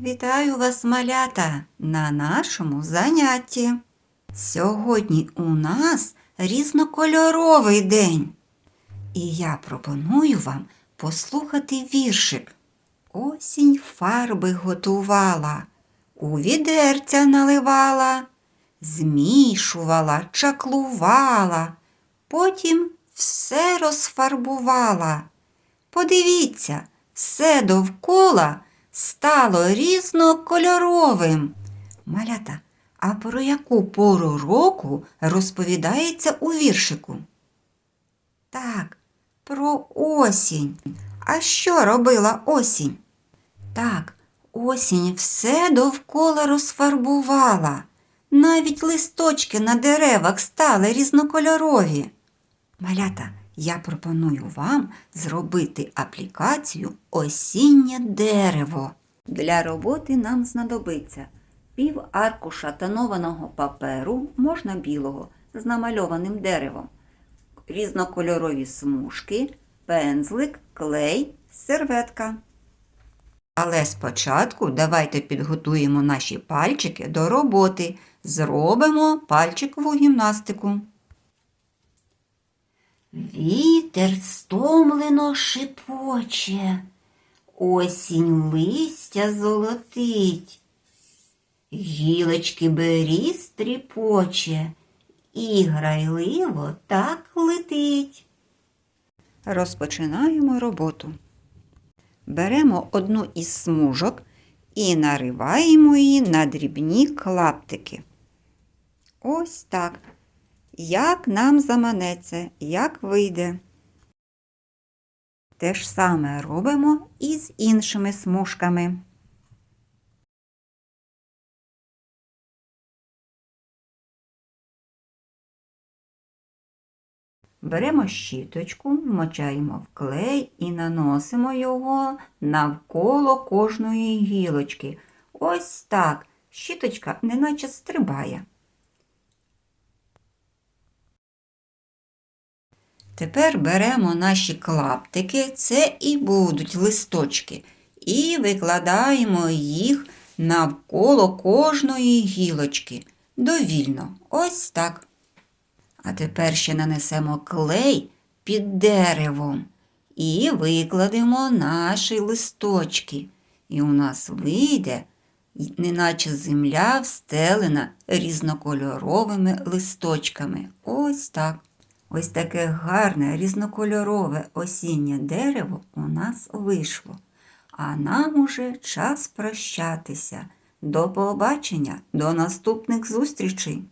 Вітаю вас, малята, на нашому занятті. Сьогодні у нас різнокольоровий день. І я пропоную вам послухати віршик. Осінь фарби готувала, у відерця наливала, змішувала, чаклувала, потім все розфарбувала. Подивіться, все довкола стало різнокольоровим. Малята, а про яку пору року розповідається у віршику? Так, про осінь. А що робила осінь? Так, осінь все довкола розфарбувала. Навіть листочки на деревах стали різнокольорові. Малята, я пропоную вам зробити аплікацію Осіннє дерево. Для роботи нам знадобиться пів аркуша тонованого паперу, можна білого, з намальованим деревом, різнокольорові смужки, пензлик, клей, серветка. Але спочатку давайте підготуємо наші пальчики до роботи. Зробимо пальчикову гімнастику. Вітер стомлено шипоче, осінь листя золотить, гілочки беріз тріпоче, і грайливо так летить. Розпочинаємо роботу. Беремо одну із смужок і нариваємо її на дрібні клаптики. Ось так. Як нам заманеться, як вийде. Те ж саме робимо і з іншими смужками. Беремо щіточку, вмочаємо в клей і наносимо його навколо кожної гілочки. Ось так. Щіточка неначе стрибає. Тепер беремо наші клаптики, це і будуть листочки, і викладаємо їх навколо кожної гілочки. Довільно. Ось так. А тепер ще нанесемо клей під деревом і викладемо наші листочки. І у нас вийде, неначе земля встелена різнокольоровими листочками. Ось так. Ось таке гарне різнокольорове осіннє дерево у нас вийшло. А нам уже час прощатися. До побачення, до наступних зустрічей!